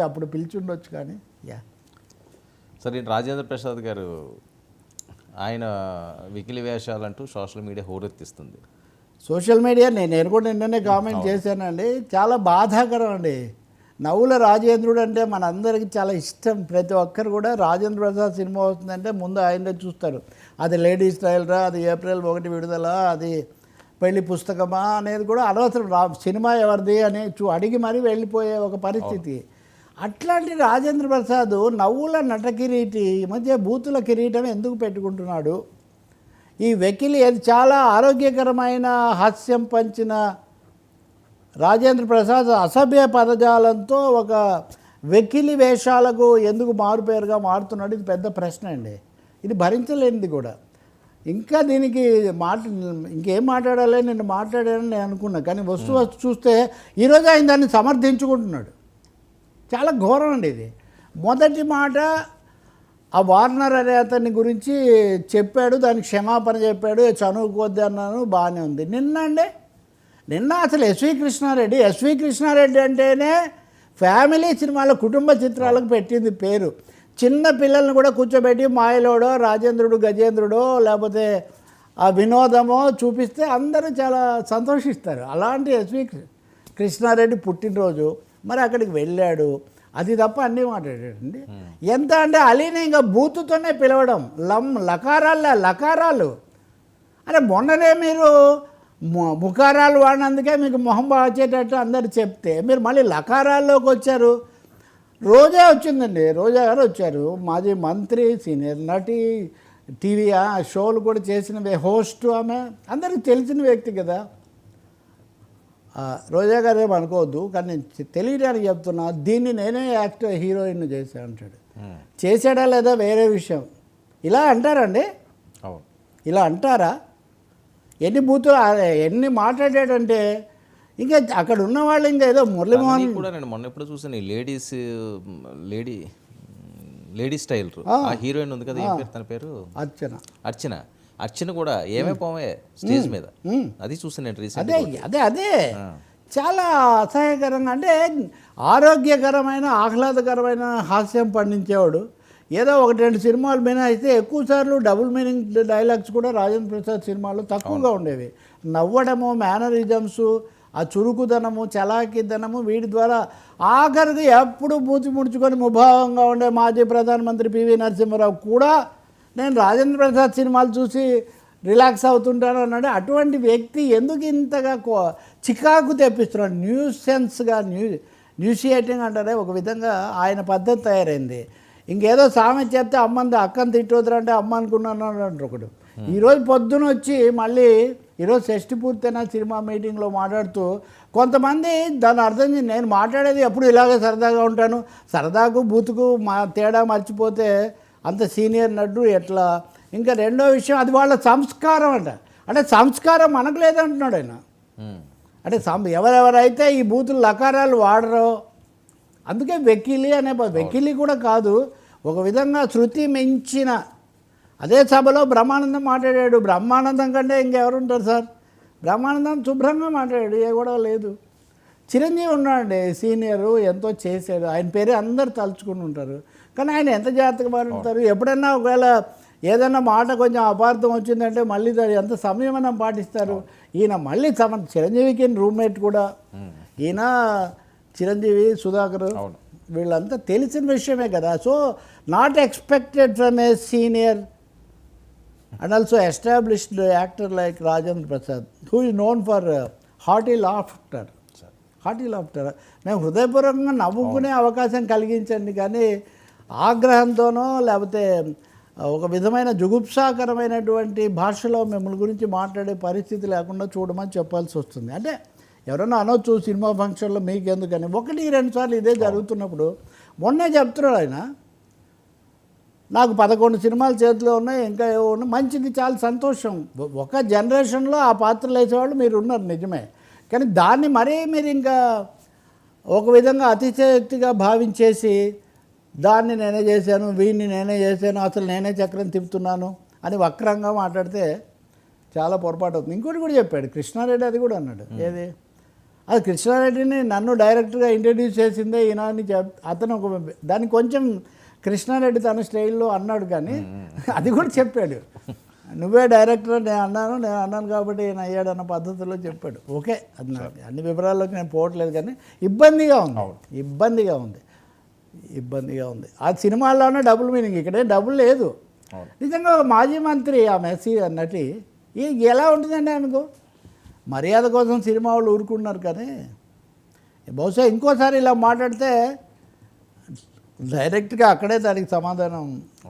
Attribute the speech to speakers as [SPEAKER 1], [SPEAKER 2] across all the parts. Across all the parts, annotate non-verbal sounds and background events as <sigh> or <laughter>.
[SPEAKER 1] అప్పుడు పిలిచుండొచ్చు కానీ యా.
[SPEAKER 2] సరే రాజేంద్ర ప్రసాద్ గారు ఆయన వికిలి వేషాలంటూ సోషల్ మీడియా హోరెత్తిస్తుంది.
[SPEAKER 1] సోషల్ మీడియా నేను నేను కూడా నిన్ననే కామెంట్ చేశానండి. చాలా బాధాకరం అండి. నవ్వుల రాజేంద్రుడు అంటే మనందరికీ చాలా ఇష్టం. ప్రతి ఒక్కరు కూడా రాజేంద్ర ప్రసాద్ సినిమా వస్తుందంటే ముందు ఆయనే చూస్తారు. అది లేడీస్ రా అది ఏప్రిల్ ఒకటి విడుదల అది పెళ్ళి పుస్తకమా అనేది కూడా అనవసరం. రా సినిమా ఎవరిది అని చూ అడిగి మరీ వెళ్ళిపోయే ఒక పరిస్థితి. అట్లాంటి రాజేంద్ర ప్రసాద్ నవ్వుల నట కిరీటి ఈ మధ్య బూతుల కిరీటం ఎందుకు పెట్టుకుంటున్నాడు? ఈ వెకిలి అది చాలా ఆరోగ్యకరమైన హాస్యం పంచిన రాజేంద్ర ప్రసాద్ అసభ్య పదజాలంతో ఒక వెకిలి వేషాలకు ఎందుకు మారుపేరుగా మారుతున్నాడు? ఇది పెద్ద ప్రశ్న అండి. ఇది భరించలేనిది కూడా. ఇంకా దీనికి మాట ఇంకేం మాట్లాడాలి? నేను మాట్లాడానని నేను అనుకున్నా. కానీ వస్తు వస్తు చూస్తే ఈరోజు ఆయన దాన్ని సమర్థించుకుంటున్నాడు. చాలా ఘోరం అండి ఇది. మొదటి మాట ఆ వార్నర్ అనే అతని గురించి చెప్పాడు దానికి క్షమాపణ చెప్పాడు చనువుకోద్ది అన్నాను బాగానే ఉంది. నిన్న అండి నిన్న అసలు ఎస్వి కృష్ణారెడ్డి ఎస్వి కృష్ణారెడ్డి అంటేనే ఫ్యామిలీ సినిమాల కుటుంబ చిత్రాలకు పెట్టింది పేరు. చిన్న పిల్లల్ని కూడా కూర్చోబెట్టి మాయలోడో రాజేంద్రుడు గజేంద్రుడో లేకపోతే ఆ వినోదమో చూపిస్తే అందరూ చాలా సంతోషిస్తారు. అలాంటి ఎస్వి కృష్ణారెడ్డి పుట్టినరోజు మరి అక్కడికి వెళ్ళాడు. అది తప్ప అన్నీ మాట్లాడాడండి. ఎంత అంటే అలీని ఇంకా బూతుతోనే పిలవడం. లం లకారాల లకారాలు. అరే మొన్ననే మీరు ముఖారాలు వాడినందుకే మీకు మొహం వచ్చేటట్టు అందరు చెప్తే మీరు మళ్ళీ లకారాల్లోకి వచ్చారు. రోజా వచ్చిందండి. రోజా గారు వచ్చారు. మాజీ మంత్రి సీనియర్ నటి టీవీ ఆ షోలు కూడా చేసిన హోస్ట్ ఆమె. అందరికీ తెలిసిన వ్యక్తి కదా. రోజా గారు ఏం అనుకోవద్దు కానీ నేను తెలియడానికి చెప్తున్నా దీన్ని నేనే యాక్టర్ హీరోయిన్ చేశా అంటాడు. చేశాడా లేదా వేరే విషయం. ఇలా అంటారండి? ఇలా అంటారా? ఎన్ని బూతులు ఎన్ని మాట్లాడాడంటే ఇంకా అక్కడ ఉన్న వాళ్ళు ఇంకా ఏదో మురళీమోహన్
[SPEAKER 2] కూడా నేను మొన్న ఎప్పుడు చూసాను ఈ ladies lady lady style. Heroine ఉంది కదా తన పేరు?
[SPEAKER 1] అర్చన.
[SPEAKER 2] అర్చన. అర్చన కూడా ఏమే పోమే స్టేజ్ మీద. అది చూసాను నేను రీసెంట్
[SPEAKER 1] అదే అదే అదే. చాలా అసహ్యకరంగా అంటే ఆరోగ్యకరమైన ఆహ్లాదకరమైన హాస్యం పండించేవాడు. ఏదో ఒకటి రెండు సినిమాలు మీద అయితే ఎక్కువ సార్లు డబుల్ మీనింగ్ డైలాగ్స్ కూడా రాజేంద్ర ప్రసాద్ సినిమాలో తక్కువగా ఉండేవి. నవ్వడము మేనరిజమ్స్ ఆ చురుకుదనము చలాకిదనము వీటి ద్వారా ఆఖరికి ఎప్పుడు మూతి ముడుచుకొని ముభావంగా ఉండే మాజీ ప్రధానమంత్రి పివి నరసింహారావు కూడా నేను రాజేంద్ర ప్రసాద్ సినిమాలు చూసి రిలాక్స్ అవుతుంటాను అన్నాడు. అటువంటి వ్యక్తి ఎందుకు ఇంతగా కో- చికాకు తెప్పిస్తున్నాడు? న్యూస్ సెన్స్గా న్యూ న్యూసియేటింగ్ అంటారే ఒక విధంగా ఆయన పద్ధతి తయారైంది. ఇంకేదో సామెత చెప్తే అమ్మని అక్కని తిట్టొద్దురు అంటే అమ్మ అనుకున్నాను అంటారు ఒకడు. ఈరోజు పొద్దున వచ్చి మళ్ళీ ఈరోజు షష్టి పూర్తయిన సినిమా మీటింగ్లో మాట్లాడుతూ కొంతమంది దాన్ని అర్థం చేసి నేను మాట్లాడేది ఎప్పుడు ఇలాగే సరదాగా ఉంటాను. సరదాకు బూతుకు మా తేడా మర్చిపోతే అంత సీనియర్ నటుడు ఎట్లా? ఇంకా రెండో విషయం అది వాళ్ళ సంస్కారం అంట. అంటే సంస్కారం మనకు లేదంటున్నాడు ఆయన. అంటే సం ఎవరెవరైతే ఈ బూతులు లకారాలు వాడరో అందుకే వెకిలి అనే వెకిలి కూడా కాదు ఒక విధంగా శృతి మించిన. అదే సభలో బ్రహ్మానందం మాట్లాడాడు. బ్రహ్మానందం కంటే ఇంకెవరు ఉంటారు సార్? బ్రహ్మానందం శుభ్రంగా మాట్లాడాడు. ఏ గొడవ లేదు. చిరంజీవి ఉన్నాడండి సీనియరు ఎంతో చేశాడు. ఆయన పేరే అందరు తలుచుకుని ఉంటారు. కానీ ఆయన ఎంత జాగ్రత్తగా మాట్లాడతారు ఎప్పుడన్నా ఒకవేళ ఏదైనా మాట కొంచెం అపార్థం వచ్చిందంటే మళ్ళీ దాన్ని ఎంత సంయమనం పాటిస్తారు? ఈయన మళ్ళీ సమ చిరంజీవికి రూమ్మేట్ కూడా. ఈయన చిరంజీవి సుధాకర్. వీళ్ళంతా తెలిసిన విషయమే కదా. So not expected from a senior and also established actor like Rajendra Prasad who is known for hearty laughter hearty laughter మేము హృదయపూర్వకంగా నవ్వుకునే అవకాశం కలిగించండి కానీ ఆగ్రహంతోనో లేకపోతే ఒక విధమైన జుగుప్సాకరమైనటువంటి భాషలో మిమ్మల్ని గురించి మాట్లాడే పరిస్థితి లేకుండా చూడమని చెప్పాల్సి వస్తుంది. అంటే ఎవరన్నా అనొచ్చు సినిమా ఫంక్షన్లో మీకు ఎందుకని ఒకటి రెండు సార్లు ఇదే జరుగుతున్నప్పుడు మొన్నే చెప్తున్నాడు ఆయన. నాకు పదకొండు సినిమాలు చేతిలో ఉన్నాయి ఇంకా ఏవో ఉన్నాయి. మంచిది చాలా సంతోషం. ఒక జనరేషన్లో ఆ పాత్రలు వేసేవాళ్ళు మీరు ఉన్నారు నిజమే. కానీ దాన్ని మరీ మీరు ఇంకా ఒక విధంగా అతిశయక్తిగా భావించేసి దాన్ని నేనే చేశాను వీడిని నేనే చేశాను అసలు నేనే చక్రం తిప్పుతున్నాను అని వక్రంగా మాట్లాడితే చాలా పొరపాటు అవుతుంది. ఇంకోటి కూడా చెప్పాడు కృష్ణారెడ్డి అది కూడా అన్నాడు. ఏది? అది కృష్ణారెడ్డిని నన్ను డైరెక్ట్గా ఇంట్రడ్యూస్ చేసిందే ఈయన అని చెప్ అతను ఒక దాన్ని కొంచెం కృష్ణారెడ్డి తన స్టైల్లో అన్నాడు కానీ <laughs> అది కూడా చెప్పాడు. నువ్వే డైరెక్టర్ నేను అన్నాను నేను అన్నాను కాబట్టి ఈయన అయ్యాడు అన్న పద్ధతిలో చెప్పాడు. ఓకే అది నాకు అన్ని వివరాల్లోకి నేను పోవట్లేదు కానీ ఇబ్బందిగా ఉంది. ఇబ్బందిగా ఉంది. ఇబ్బందిగా ఉంది. ఆ సినిమాల్లోనే డబుల్ మీనింగ్ ఇక్కడే డబుల్ లేదు. నిజంగా ఒక మాజీ మంత్రి ఆ మెస్సీ నటి ఈ ఎలా ఉంటుందండి ఆమెకు మర్యాద కోసం సినిమా వాళ్ళు ఊరుకున్నారు కానీ బహుశా ఇంకోసారి ఇలా మాట్లాడితే డైరెక్ట్గా అక్కడే దానికి సమాధానం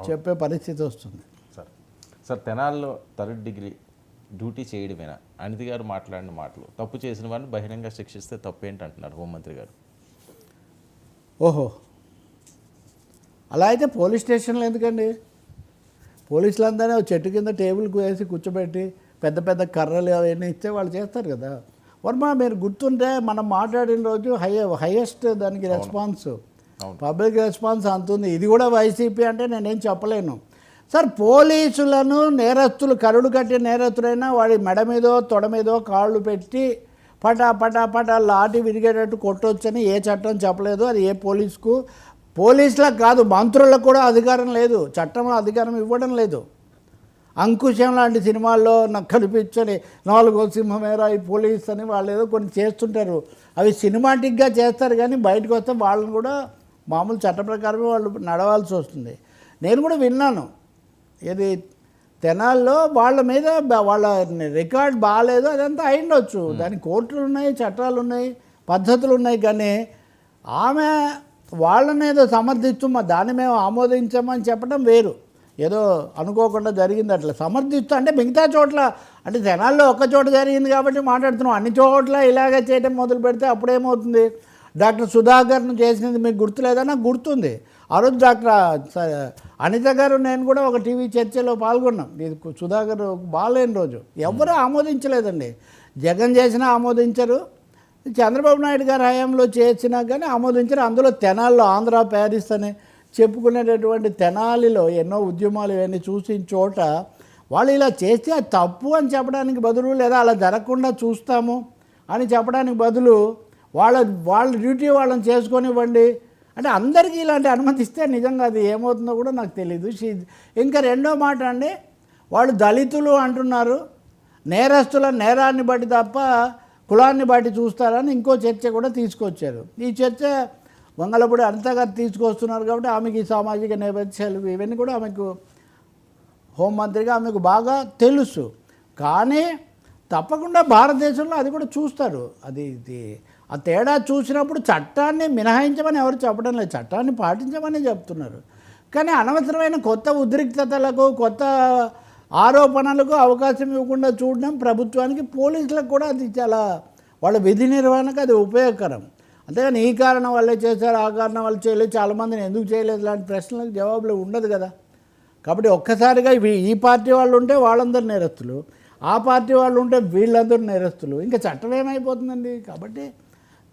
[SPEAKER 1] చెప్పే పరిస్థితి వస్తుంది.
[SPEAKER 2] సార్. సార్ తెనాల్లో థర్డ్ డిగ్రీ డ్యూటీ చేయడమేనా? అనితి గారు మాట్లాడిన మాటలు. తప్పు చేసిన వారిని బహిరంగ శిక్షిస్తే తప్పు ఏంటి అంటున్నారు హోంమంత్రి గారు?
[SPEAKER 1] ఓహో. అలా అయితే పోలీస్ స్టేషన్లో ఎందుకండి? పోలీసులందరినీ చెట్టు కింద టేబుల్కి వేసి కూర్చోబెట్టి పెద్ద పెద్ద కర్రలు అవన్నీ ఇస్తే వాళ్ళు చేస్తారు కదా. వర్మ మీరు గుర్తుంటే మనం మాట్లాడిన రోజు హై హైయెస్ట్ దానికి రెస్పాన్స్. పబ్లిక్ రెస్పాన్స్ అంత ఉంది. ఇది కూడా వైసీపీ అంటే నేనేం చెప్పలేను. సార్ పోలీసులను నేరస్తులు కరుడు కట్టే నేరస్తులైనా వాడి మెడ మీదో తొడ మీదో కాళ్ళు పెట్టి పటా పటా పటా లాటి విరిగేటట్టు కొట్టొచ్చని ఏ చట్టం చెప్పలేదు. అది ఏ పోలీసుకు పోలీసులకు కాదు మంత్రులకు కూడా అధికారం లేదు చట్టంలో అధికారం ఇవ్వడం లేదు. అంకుశం లాంటి సినిమాల్లో నాకు కనిపించని నాలుగో సింహమేరా ఈ పోలీస్ అని వాళ్ళు ఏదో కొన్ని చేస్తుంటారు. అవి సినిమాటిక్గా చేస్తారు కానీ బయటకు వస్తే వాళ్ళని కూడా మామూలు చట్ట ప్రకారమే వాళ్ళు నడవాల్సి వస్తుంది. నేను కూడా విన్నాను. ఇది తెనాల్లో వాళ్ళ మీద వాళ్ళ రికార్డ్ బాగాలేదు అదంతా అయిండొచ్చు. దానికి కోర్టులు ఉన్నాయి చట్టాలు ఉన్నాయి పద్ధతులు ఉన్నాయి కానీ ఆమె వాళ్ళని ఏదో సమర్థిస్తూ మా దాన్ని మేము ఆమోదించామని చెప్పడం వేరు. ఏదో అనుకోకుండా జరిగింది అట్లా సమర్థిస్తూ అంటే మిగతా చోట్ల అంటే జనాల్లో ఒక్క చోట జరిగింది కాబట్టి మాట్లాడుతున్నాం. అన్ని చోట్ల ఇలాగే చేయడం మొదలు పెడితే అప్పుడేమవుతుంది? డాక్టర్ సుధాకర్ను చేసినది మీకు గుర్తులేదా నాకు గుర్తుంది. ఆ రోజు డాక్టర్ స- అనిత గారు నేను కూడా ఒక టీవీ చర్చలో పాల్గొన్నాం. ఇది సుధాకర్ బాగాలేని రోజు. ఎవరూ ఆమోదించలేదండి. జగన్ చేసినా ఆమోదించరు. చంద్రబాబు నాయుడు గారి హయాంలో చేసినా కానీ ఆమోదించిన అందులో తెనాల్లో ఆంధ్ర ప్యారిస్ అని చెప్పుకునేటటువంటి తెనాలిలో ఎన్నో ఉద్యమాలు ఇవన్నీ చూసిన చోట వాళ్ళు ఇలా చేస్తే అది తప్పు అని చెప్పడానికి బదులు లేదా అలా జరగకుండా చూస్తాము అని చెప్పడానికి బదులు వాళ్ళ వాళ్ళ డ్యూటీ వాళ్ళని చేసుకొనివ్వండి. అంటే అందరికీ ఇలాంటి అనుమతిస్తే నిజంగా అది ఏమవుతుందో కూడా నాకు తెలియదు షీ- ఇంకా రెండో మాట అండి వాళ్ళు దళితులు అంటున్నారు నేరస్తుల నేరాన్ని బట్టి తప్ప కులాన్ని బట్టి చూస్తారని ఇంకో చర్చ కూడా తీసుకొచ్చారు. ఈ చర్చ వంగలపూడి అంతగా తీసుకొస్తున్నారు కాబట్టి ఆమెకి సామాజిక నేపథ్యాలు ఇవన్నీ కూడా ఆమెకు హోంమంత్రిగా ఆమెకు బాగా తెలుసు. కానీ తప్పకుండా భారతదేశంలో అది కూడా చూస్తారు. అది ఇది ఆ తేడా చూసినప్పుడు చట్టాన్ని మినహాయించమని ఎవరు చెప్పడం లేదు. చట్టాన్ని పాటించమని చెప్తున్నారు. కానీ అనవసరమైన కొత్త ఉద్రిక్తతలకు కొత్త ఆరోపణలకు అవకాశం ఇవ్వకుండా చూడడం ప్రభుత్వానికి పోలీసులకు కూడా అది చాలా వాళ్ళ విధి నిర్వహణకు అది ఉపయోగకరం. అంతేగాని ఈ కారణం వల్లే చేశారు ఆ కారణం వల్ల చేయలేదు చాలామందిని ఎందుకు చేయలేదు లాంటి ప్రశ్నలకు జవాబులు ఉండదు కదా. కాబట్టి ఒక్కసారిగా ఇవి ఈ పార్టీ వాళ్ళు ఉంటే వాళ్ళందరూ నేరస్తులు ఆ పార్టీ వాళ్ళు ఉంటే వీళ్ళందరూ నేరస్తులు. ఇంకా చట్టం ఏమైపోతుందండి? కాబట్టి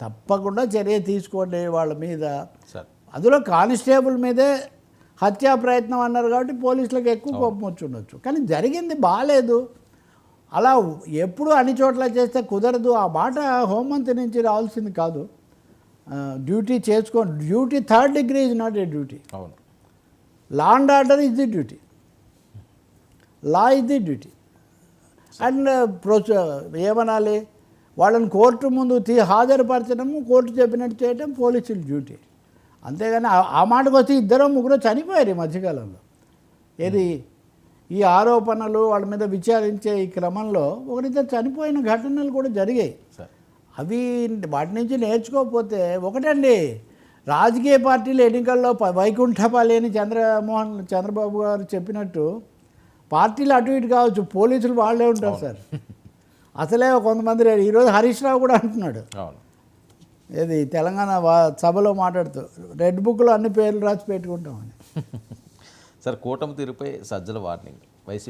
[SPEAKER 1] తప్పకుండా చర్య తీసుకోండి వాళ్ళ మీద.
[SPEAKER 2] సార్.
[SPEAKER 1] అందులో కానిస్టేబుల్ మీదే హత్యా ప్రయత్నం అన్నారు కాబట్టి పోలీసులకు ఎక్కువ కోపం వచ్చి ఉండొచ్చు. కానీ జరిగింది బాగాలేదు. అలా ఎప్పుడు అన్ని చోట్ల చేస్తే కుదరదు. ఆ మాట హోంమంత్రి నుంచి రావాల్సింది కాదు. డ్యూటీ చేసుకో duty third degree is not a duty
[SPEAKER 2] అవును.
[SPEAKER 1] Law and order is the duty law is the duty and ప్రొస ఏమనాలి? వాళ్ళని కోర్టు ముందు తీ హాజరుపరచడము కోర్టు చెప్పినట్టు చేయడం పోలీసుల డ్యూటీ. అంతేగాని ఆ- మాటకు వస్తే ఇద్దరు ముగ్గురు చనిపోయారు ఈ మధ్యకాలంలో. ఏది? ఈ ఆరోపణలు వాళ్ళ మీద విచారించే ఈ క్రమంలో ఒకరిద్దరు చనిపోయిన ఘటనలు కూడా జరిగాయి.
[SPEAKER 2] సార్.
[SPEAKER 1] అవి వాటి నుంచి నేర్చుకోకపోతే ఒకటండి. రాజకీయ పార్టీలు ఎన్నికల్లో ప- వైకుంఠపాలి అని చంద్రమోహన్ చంద్రబాబు గారు చెప్పినట్టు పార్టీలు అటు ఇటు కావచ్చు పోలీసులు వాళ్ళే ఉంటారు సార్. అసలే కొంతమంది. ఈరోజు హరీష్ రావు కూడా అంటున్నాడు. ఏది తెలంగాణ వా- సభలో మాట్లాడుతూ రెడ్ బుక్లో అన్ని పేర్లు రాసి పెట్టుకుంటామని <laughs>
[SPEAKER 2] సార్ కూటమి తీరుపై సజ్జల వార్నింగ్. వైసీపీ